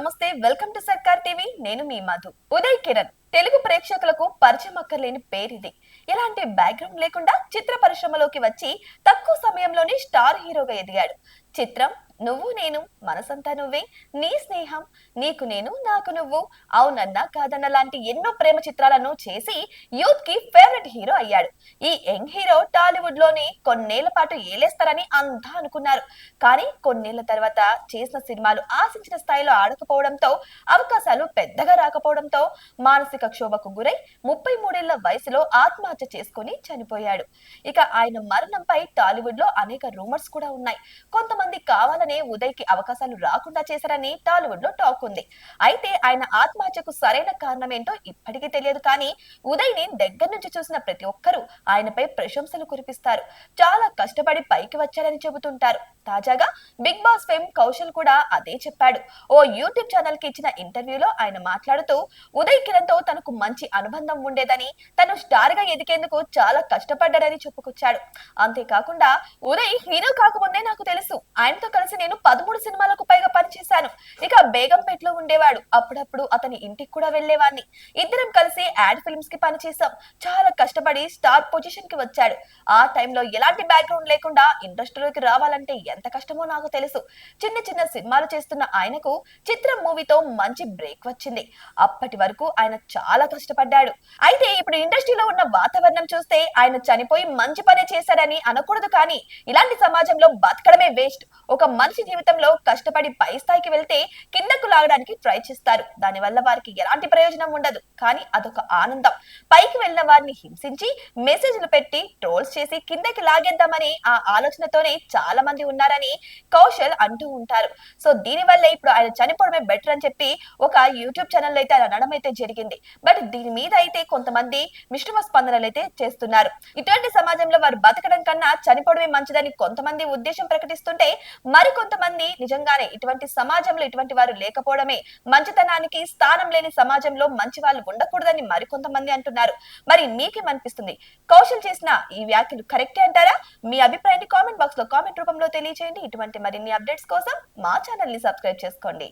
నమస్తే welcome to సర్కార్ TV. నేను మీ మధు. ఉదయ్ కిరణ్. తెలుగు ప్రేక్షకులకు పరిచయం అక్కర్లేని పేరిది. ఎలాంటి బ్యాక్గ్రౌండ్ లేకుండా చిత్ర పరిశ్రమలోకి వచ్చి తక్కువ సమయంలోనే స్టార్ హీరోగా ఎదిగాడు. చిత్రం నువ్వు నేను మనసంతా నువ్వే నీ స్నేహం నీకు నేను నాకు నువ్వు అవునన్నా కాదన్న లాంటి ఎన్నో ప్రేమ చిత్రాలను చేసి యూత్కి ఫేవరెట్ హీరో అయ్యాడు. ఈ యంగ్ హీరో టాలీవుడ్లోని కొన్నేళ్ళ పాటు ఏలేస్తారని అంతా అనుకున్నారు. కానీ కొన్నేళ్ళ తర్వాత చేసిన సినిమాలు ఆశించిన స్థాయిలో ఆడకపోవడంతో అవకాశాలు పెద్దగా రాకపోవడంతో మానసిక క్షోభకు గురై ముప్పై మూడేళ్ళ వయసులో ఆత్మహత్య చేసుకుని చనిపోయాడు. ఇక ఆయన మరణంపై టాలీవుడ్లో అనేక రూమర్స్ కూడా ఉన్నాయి. కొంతమంది కావాలనే ఉదయ్కి అవకాశాలు రాకుండా చేశారని టాలీవుడ్లో టాక్ ఉంది. అయితే ఆయన ఆత్మహత్యకు సరైన కారణం ఏంటో ఇప్పటికీ తెలియదు కానీ ఉదయ్ని దగ్గర నుంచి చూసిన ప్రతి ఒక్కరూ ఆయనపై ప్రశంసలు కురిపిస్తారు. చాలా కష్టపడి పైకి వచ్చారని చెబుతుంటారు. తాజాగా బిగ్ బాస్ ఫేమ్ కౌశల్ కూడా అదే చెప్పాడు. ఓ యూట్యూబ్ ఛానల్కి ఇచ్చిన ఇంటర్వ్యూలో ఆయన మాట్లాడుతూ ఉదయ్ కిరణ్తో తనకు మంచి అనుబంధం ఉండేదని తను స్టార్గా ఎదిగేందుకు చాలా కష్టపడ్డాడని చెప్పుకొచ్చాడు. అంతేకాకుండా ఉదయ్ హీరో కాకముందే నాకు తెలుసు. ఆయనతో కలిసి నేను పదమూడు సినిమాలకు పైగా పనిచేశాను. ఇక బేగంపేటలో ఉండేవాడు. అప్పుడప్పుడు అతని ఇంటికి కూడా వెళ్ళేవాడిని ఇద్దరం కలిసి యాడ్ ఫిల్మ్స్కి పనిచేసాం చాలా కష్టపడి స్టార్ పొజిషన్కి వచ్చాడు. ఆ టైంలో ఎలాంటి బ్యాక్గ్రౌండ్ లేకుండా ఇండస్ట్రీలోకి రావాలంటే ఎంత కష్టమో నాకు తెలుసు. చిన్న చిన్న సినిమాలు చేస్తున్న ఆయనకు చిత్రం మూవీతో మంచి బ్రేక్ వచ్చింది. అప్పటి వరకు ఆయన చాలా కష్టపడ్డాడు. అయితే ఇప్పుడు ఇండస్ట్రీలో ఉన్న వాతావరణం చూస్తే ఆయన చనిపోయి మంచి పనే చేశాడని అనకూడదు కానీ ఇలాంటి సమాజంలో బతకడమే వేస్ట్. ఒక మనిషి జీవితంలో కష్టపడి పై స్థాయికి వెళ్తే కిందకు లాగడానికి ట్రై చేస్తారు దానివల్ల వారికి ఎలాంటి ప్రయోజనం ఉండదు. కానీ అదొక ఆనందం. పైకి వెళ్ళిన వారిని హింసించి మెసేజ్లు పెట్టి ట్రోల్స్ చేసి కిందకి లాగేద్దామని ఆ ఆలోచనతోనే చాలా మంది ఉన్నారని కౌశల్ అంటూ ఉంటారు. సో దీని వల్ల ఇప్పుడు ఆయన చనిపోవడమే బెటర్ అని చెప్పి ఒక యూట్యూబ్ ఛానల్ అయితే ఆయన అనడం అయితే జరిగింది. బట్ దీని మీద అయితే కొంతమంది మిశ్రమ స్పందనలు అయితే చేస్తున్నారు. ఇటువంటి సమాజంలో వారు బతకడం కన్నా చనిపోవడమే మంచిదని కొంతమంది ఉద్దేశం ప్రకటిస్తుంటే మరి కొంతమంది నిజంగానే ఇటువంటి సమాజంలో ఇటువంటి వారు లేకపోవడమే మంచితనానికి స్థానం లేని సమాజంలో మంచి వాళ్ళు ఉండకూడదని మరికొంతమంది అంటున్నారు. మరి మీకేమనిపిస్తుంది కౌశల్ చేసిన ఈ వ్యాఖ్యలు కరెక్టే అంటారా? మీ అభిప్రాయాన్ని కామెంట్ బాక్స్లో కామెంట్ రూపంలో తెలియజేయండి ఇటువంటి మరిన్ని అప్డేట్స్ కోసం మా ఛానల్ని సబ్స్క్రైబ్ చేసుకోండి.